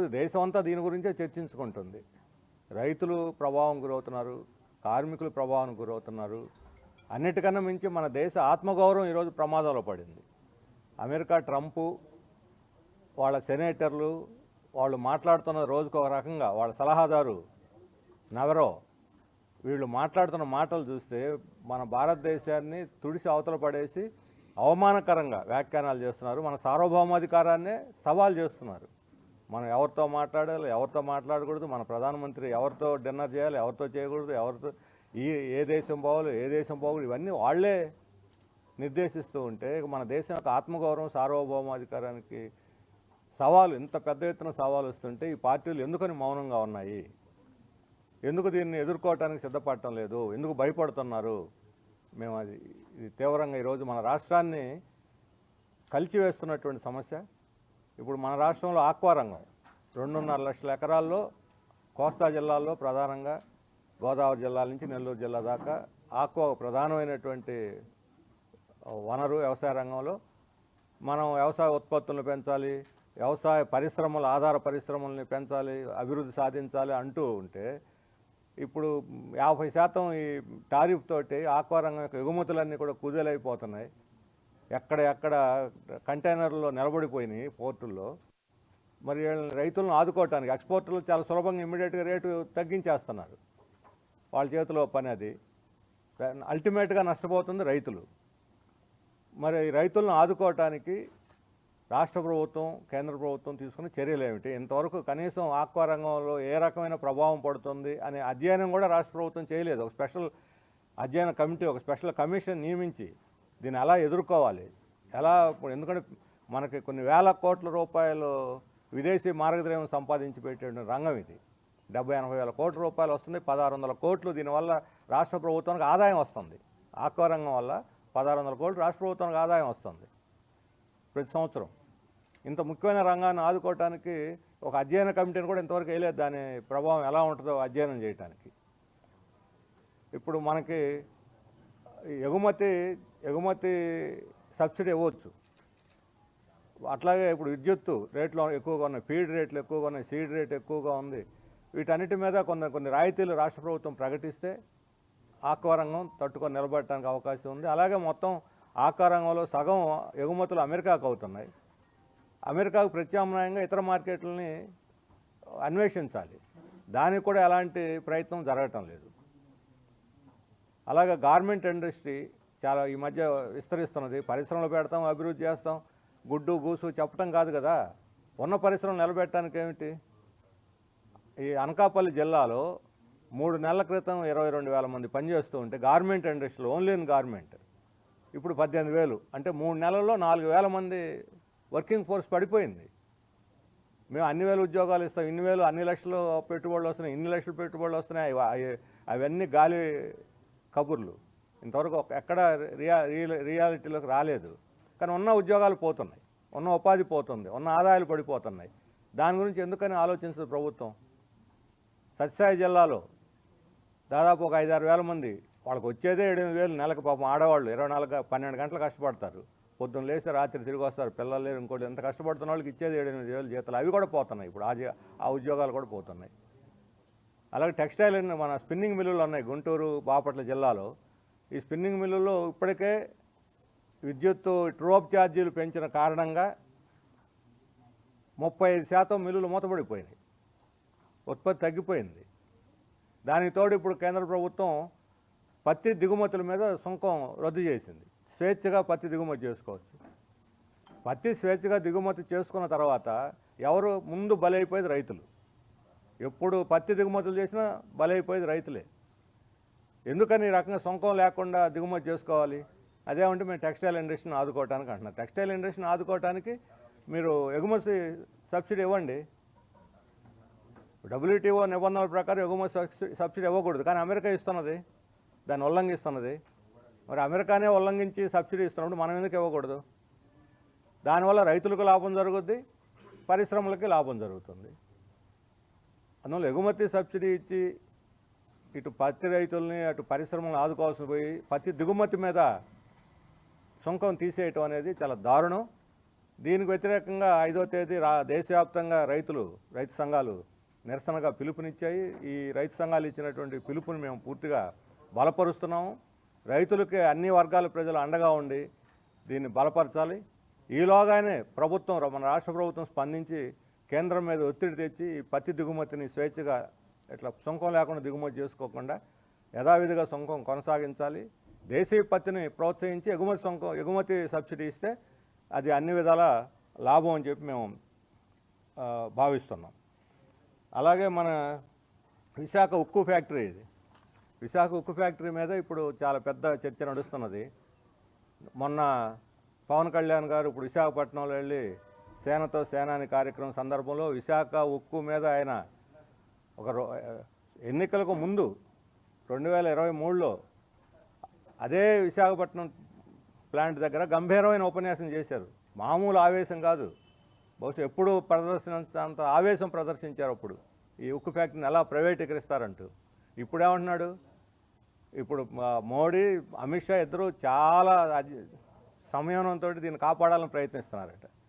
ఈరోజు దేశం అంతా దీని గురించే చర్చించుకుంటుంది. రైతులు ప్రభావం గురవుతున్నారు కార్మికులు ప్రభావం గురవుతున్నారు. అన్నిటికన్నా మించి మన దేశ ఆత్మగౌరవం ఈరోజు ప్రమాదంలో పడింది. అమెరికా ట్రంప్ వాళ్ళ సెనేటర్లు వాళ్ళు మాట్లాడుతున్న రోజుకు ఒక రకంగా వాళ్ళ సలహాదారు నవరో వీళ్ళు మాట్లాడుతున్న మాటలు చూస్తే మన భారతదేశాన్ని తుడిసి అవతల పడేసి అవమానకరంగా వ్యాఖ్యానాలు చేస్తున్నారు. మన సార్వభౌమాధికారాన్నే సవాల్ చేస్తున్నారు. మనం ఎవరితో మాట్లాడాలి ఎవరితో మాట్లాడకూడదు మన ప్రధానమంత్రి ఎవరితో డిన్నర్ చేయాలి ఎవరితో చేయకూడదు ఎవరితో ఈ ఏ దేశం పోవాలి ఏ దేశం పోకూడదు ఇవన్నీ వాళ్ళే నిర్దేశిస్తూ ఉంటే మన దేశం యొక్క ఆత్మగౌరవం సార్వభౌమాధికారానికి సవాలు ఇంత పెద్ద ఎత్తున సవాలు వస్తుంటే ఈ పార్టీలు ఎందుకని మౌనంగా ఉన్నాయి? ఎందుకు దీన్ని ఎదుర్కోవటానికి సిద్ధపడటం లేదు? ఎందుకు భయపడుతున్నారు? మేము అది ఇది తీవ్రంగా ఈరోజు మన రాష్ట్రాన్ని కలిచివేస్తున్నటువంటి సమస్య. ఇప్పుడు మన రాష్ట్రంలో ఆక్వా రంగం రెండున్నర లక్షల ఎకరాల్లో కోస్తా జిల్లాల్లో ప్రధానంగా గోదావరి జిల్లా నుంచి నెల్లూరు జిల్లా దాకా ఆక్వా ప్రధానమైనటువంటి వనరు వ్యవసాయ రంగంలో మనం వ్యవసాయ ఉత్పత్తులను పెంచాలి వ్యవసాయ పరిశ్రమల ఆధార పరిశ్రమల్ని పెంచాలి అభివృద్ధి సాధించాలి అంటూ ఉంటే ఇప్పుడు యాభై శాతం ఈ టారిఫ్ తోటి ఆక్వా రంగం యొక్క ఎగుమతులన్నీ కూడా కుదేలైపోతున్నాయి. ఎక్కడ ఎక్కడ కంటైనర్లో నిలబడిపోయినాయి పోర్టుల్లో. మరి రైతులను ఆదుకోవటానికి ఎక్స్పోర్టర్లు చాలా సులభంగా ఇమ్మీడియట్గా రేటు తగ్గించేస్తున్నారు. వాళ్ళ చేతిలో పని అది. అల్టిమేట్గా నష్టపోతుంది రైతులు. మరి రైతులను ఆదుకోవటానికి రాష్ట్ర ప్రభుత్వం కేంద్ర ప్రభుత్వం తీసుకున్న చర్యలు ఏమిటి? ఇంతవరకు కనీసం ఆక్వా రంగంలో ఏ రకమైన ప్రభావం పడుతుంది అనే అధ్యయనం కూడా రాష్ట్ర ప్రభుత్వం చేయలేదు. ఒక స్పెషల్ అధ్యయన కమిటీ ఒక స్పెషల్ కమిషన్ నియమించి దీన్ని ఎలా ఎదుర్కోవాలి? ఎలా ఎందుకంటే మనకి కొన్ని వేల కోట్ల రూపాయలు విదేశీ మార్గద్రవ్యం సంపాదించి పెట్టిన రంగం ఇది. డెబ్బై ఎనభై వేల కోట్ల రూపాయలు వస్తుంది పదహారు వందల కోట్లు దీనివల్ల రాష్ట్ర ప్రభుత్వానికి ఆదాయం వస్తుంది. ఆక్వా రంగం వల్ల పదహారు వందల కోట్లు రాష్ట్ర ప్రభుత్వానికి ఆదాయం వస్తుంది. ప్రతి సంవత్సరం. ఇంత ముఖ్యమైన రంగాన్ని ఆదుకోవటానికి ఒక అధ్యయన కమిటీని కూడా ఇంతవరకు వేయలేదు. దాని ప్రభావం ఎలా ఉంటుందో అధ్యయనం చేయడానికి ఇప్పుడు మనకి ఎగుమతి ఎగుమతి సబ్సిడీ ఇవ్వచ్చు. అట్లాగే ఇప్పుడు విద్యుత్తు రేట్లు ఎక్కువగా ఉన్నాయి ఫీడ్ రేట్లు ఎక్కువగా ఉన్నాయి సీడ్ రేట్ ఎక్కువగా ఉంది. వీటన్నిటి మీద కొన్ని కొన్ని రాయితీలు రాష్ట్ర ప్రభుత్వం ప్రకటిస్తే ఆక్వా తట్టుకొని నిలబడటానికి అవకాశం ఉంది. అలాగే మొత్తం ఆక్వారంగంలో సగం ఎగుమతులు అమెరికాకు అవుతున్నాయి. అమెరికాకు ప్రత్యామ్నాయంగా ఇతర మార్కెట్లని అన్వేషించాలి. దానికి కూడా ఎలాంటి ప్రయత్నం జరగటం లేదు. అలాగే గార్మెంట్ ఇండస్ట్రీ చాలా ఈ మధ్య విస్తరిస్తున్నది. పరిశ్రమలు పెడతాం అభివృద్ధి చేస్తాం. గుడ్డు గూసు చెప్పటం కాదు కదా. ఉన్న పరిశ్రమలు నిలబెట్టడానికి ఏమిటి? ఈ అనకాపల్లి జిల్లాలో మూడు నెలల క్రితం ఇరవై రెండు వేల మంది పనిచేస్తూ ఉంటే గార్మెంట్ ఇండస్ట్రీలో ఓన్లీ ఇన్ గార్మెంట్ ఇప్పుడు పద్దెనిమిది వేలు. అంటే మూడు నెలల్లో నాలుగు వేల మంది వర్కింగ్ ఫోర్స్ పడిపోయింది. మేము అన్ని వేలు ఉద్యోగాలు ఇస్తాం. ఇన్ని వేలు అన్ని లక్షలు పెట్టుబడులు వస్తున్నాయి. ఇన్ని లక్షలు పెట్టుబడులు వస్తున్నాయి. అవన్నీ గాలి కబుర్లు. ఇంతవరకు ఎక్కడ రియా రియల్- రియాలిటీలోకి రాలేదు. కానీ ఉన్న ఉద్యోగాలు పోతున్నాయి. ఉన్న ఉపాధి పోతుంది. ఉన్న ఆదాయాలు పడిపోతున్నాయి. దాని గురించి ఎందుకని ఆలోచించదు ప్రభుత్వం? సత్యసాయి జిల్లాలో దాదాపు ఒక ఐదారు వేల మంది వాళ్ళకి వచ్చేదే ఎనిమిది వేలు నెలకు పాపం ఆడవాళ్ళు. ఇరవై నాలుగు పన్నెండు గంటలు కష్టపడతారు. పొద్దున్న లేచి రాత్రి తిరిగి వస్తారు. పిల్లలు లేరు ఇంకోటి. ఎంత కష్టపడుతున్న వాళ్ళకి ఇచ్చేది ఏడెనిమిది వేలు జీతాలు. అవి కూడా పోతున్నాయి. ఇప్పుడు ఆ ఆ ఉద్యోగాలు కూడా పోతున్నాయి. అలాగే టెక్స్టైల్ మన స్పిన్నింగ్ మిల్లులు ఉన్నాయి. గుంటూరు బాపట్ల జిల్లాలో ఈ స్పిన్నింగ్ మిల్లులో ఇప్పటికే విద్యుత్తు ట్రోప్ ఛార్జీలు పెంచిన కారణంగా ముప్పై ఐదు శాతం మిల్లులు మూతపడిపోయినాయి. ఉత్పత్తి తగ్గిపోయింది. దానికి తోడు ఇప్పుడు కేంద్ర ప్రభుత్వం పత్తి దిగుమతుల మీద సుంకం రద్దు చేసింది. స్వేచ్ఛగా పత్తి దిగుమతి చేసుకోవచ్చు. పత్తి స్వేచ్ఛగా దిగుమతి చేసుకున్న తర్వాత ఎవరు ముందు బలైపోయేది రైతులు. ఎప్పుడు పత్తి దిగుమతులు చేసినా బలైపోయేది రైతులే. ఎందుకని ఈ రకంగా సొంకం లేకుండా దిగుమతి చేసుకోవాలి? అదేమంటే మేము టెక్స్టైల్ ఇండస్ట్రీని ఆదుకోవటానికి అంటున్నాం. టెక్స్టైల్ ఇండస్ట్రీని ఆదుకోవటానికి మీరు ఎగుమతి సబ్సిడీ ఇవ్వండి. డబ్ల్యూటీఓ నిబంధనల ప్రకారం ఎగుమతి సబ్సిడీ సబ్సిడీ ఇవ్వకూడదు. కానీ అమెరికా ఇస్తున్నది. దాన్ని ఉల్లంఘిస్తున్నది. మరి అమెరికానే ఉల్లంఘించి సబ్సిడీ ఇస్తున్నప్పుడు మనం ఎందుకు ఇవ్వకూడదు? దానివల్ల రైతులకు లాభం జరుగుద్ది పరిశ్రమలకి లాభం జరుగుతుంది. అందువల్ల ఎగుమతి సబ్సిడీ ఇచ్చి ఇటు పత్తి రైతుల్ని అటు పరిశ్రమలను ఆదుకోవాల్సి పోయి పత్తి దిగుమతి మీద సుంకం తీసేయటం అనేది చాలా దారుణం. దీనికి వ్యతిరేకంగా ఐదో తేదీ రా దేశవ్యాప్తంగా రైతులు రైతు సంఘాలు నిరసనగా పిలుపునిచ్చాయి. ఈ రైతు సంఘాలు ఇచ్చినటువంటి పిలుపుని మేము పూర్తిగా బలపరుస్తున్నాము రైతులకి అన్ని వర్గాల ప్రజలు అండగా ఉండి దీన్ని బలపరచాలి. ఈలోగానే ప్రభుత్వం మన రాష్ట్ర ప్రభుత్వం స్పందించి కేంద్రం మీద ఒత్తిడి తెచ్చి ఈ పత్తి దిగుమతిని స్వేచ్ఛగా ఇట్లా సుంకం లేకుండా దిగుమతి చేసుకోకుండా యథావిధిగా సుంకం కొనసాగించాలి. దేశీయ పత్తిని ప్రోత్సహించి ఎగుమతి సుంకం ఎగుమతి సబ్సిడీ ఇస్తే అది అన్ని విధాల లాభం అని చెప్పి మేము భావిస్తున్నాం. అలాగే మన విశాఖ ఉక్కు ఫ్యాక్టరీ ఇది. విశాఖ ఉక్కు ఫ్యాక్టరీ మీద ఇప్పుడు చాలా పెద్ద చర్చ నడుస్తున్నది. మొన్న పవన్ కళ్యాణ్ గారు ఇప్పుడు విశాఖపట్నంలో వెళ్ళి సేనతో సేనాని కార్యక్రమం సందర్భంలో విశాఖ ఉక్కు మీద ఆయన ఒక రో- ఎన్నికలకు ముందు రెండు వేల ఇరవై మూడులో అదే విశాఖపట్నం ప్లాంట్ దగ్గర గంభీరమైన ఉపన్యాసం చేశారు. మామూలు ఆవేశం కాదు. బహుశా ఎప్పుడు ప్రదర్శించినంత ఆవేశం ప్రదర్శించారు అప్పుడు. ఈ ఉక్కు ఫ్యాక్టరీని ఎలా ప్రైవేటీకరిస్తారంటూ. ఇప్పుడు ఏమంటున్నాడు ఇప్పుడు మోడీ అమిత్ షా ఇద్దరు చాలా అజ- సంయమనంతో దీన్ని కాపాడాలని ప్రయత్నిస్తున్నారట.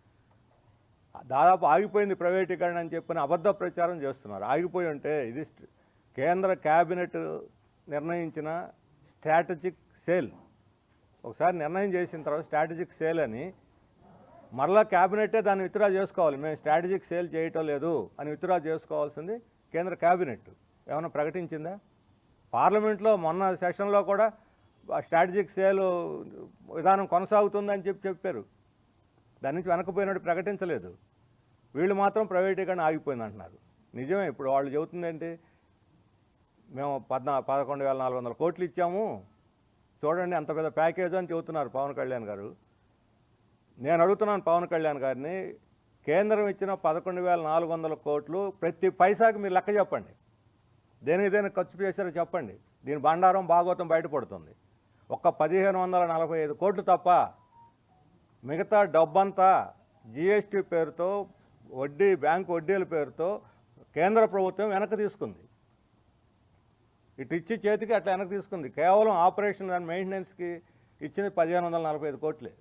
దాదాపు ఆగిపోయింది ప్రైవేటీకరణ అని చెప్పిన అబద్ధ ప్రచారం చేస్తున్నారు. ఆగిపోయి ఉంటే ఇది కేంద్ర క్యాబినెట్ నిర్ణయించిన స్ట్రాటజిక్ సేల్. ఒకసారి నిర్ణయం చేసిన తర్వాత స్ట్రాటజిక్ సేల్ అని మరలా క్యాబినెటే దాన్ని విత్డ్రా చేసుకోవాలి. మేము స్ట్రాటజిక్ సేల్ చేయటం లేదు అని విత్డ్రా చేసుకోవాల్సింది కేంద్ర క్యాబినెట్. ఏమైనా ప్రకటించిందా? పార్లమెంట్లో మొన్న సెషన్లో కూడా స్ట్రాటజిక్ సేల్ విధానం కొనసాగుతుందని చెప్పి చెప్పారు. దాని నుంచి వెనకపోయినట్టు ప్రకటించలేదు. వీళ్ళు మాత్రం ప్రైవేటీకరణ ఆగిపోయింది అంటున్నారు నిజమే ఇప్పుడు వాళ్ళు చెబుతుందేంటి? మేము పద్నా పదకొండు వేల నాలుగు వందల కోట్లు ఇచ్చాము. చూడండి అంత పెద్ద ప్యాకేజ్ అని చెబుతున్నారు పవన్ కళ్యాణ్ గారు. నేను అడుగుతున్నాను పవన్ కళ్యాణ్ గారిని కేంద్రం ఇచ్చిన పదకొండు వేల నాలుగు వందల కోట్లు ప్రతి పైసాకి మీరు లెక్క చెప్పండి. దేనికి దేనికి ఖర్చు చేశారో చెప్పండి. దీని బండారం భాగవతం బయటపడుతుంది. ఒక్క పదిహేను వందల నలభై ఐదు కోట్లు తప్ప మిగతా డబ్బంతా జిఎస్టీ పేరుతో వడ్డీ బ్యాంకు వడ్డీల పేరుతో కేంద్ర ప్రభుత్వం వెనక్కి తీసుకుంది. ఇటు ఇచ్చి చేతికి అట్లా వెనక్కి తీసుకుంది. కేవలం ఆపరేషన్ అండ్ మెయింటెనెన్స్కి ఇచ్చింది పదిహేను వందల నలభై ఐదు కోట్లే.